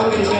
하고 계세요.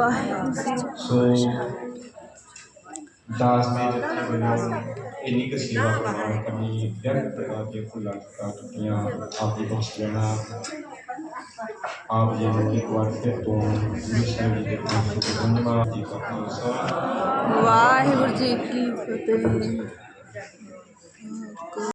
हुआ। है सो दास में जत्थे बना इन्हीं की सेवा करना कभी व्यक्त प्रकार के फूल का टुकड़ियाँ आपके पास लेना। आप ये एक बार फिर तो धन्यवाद। जी तो का खालसा वाहिगुरु जी की फतेह।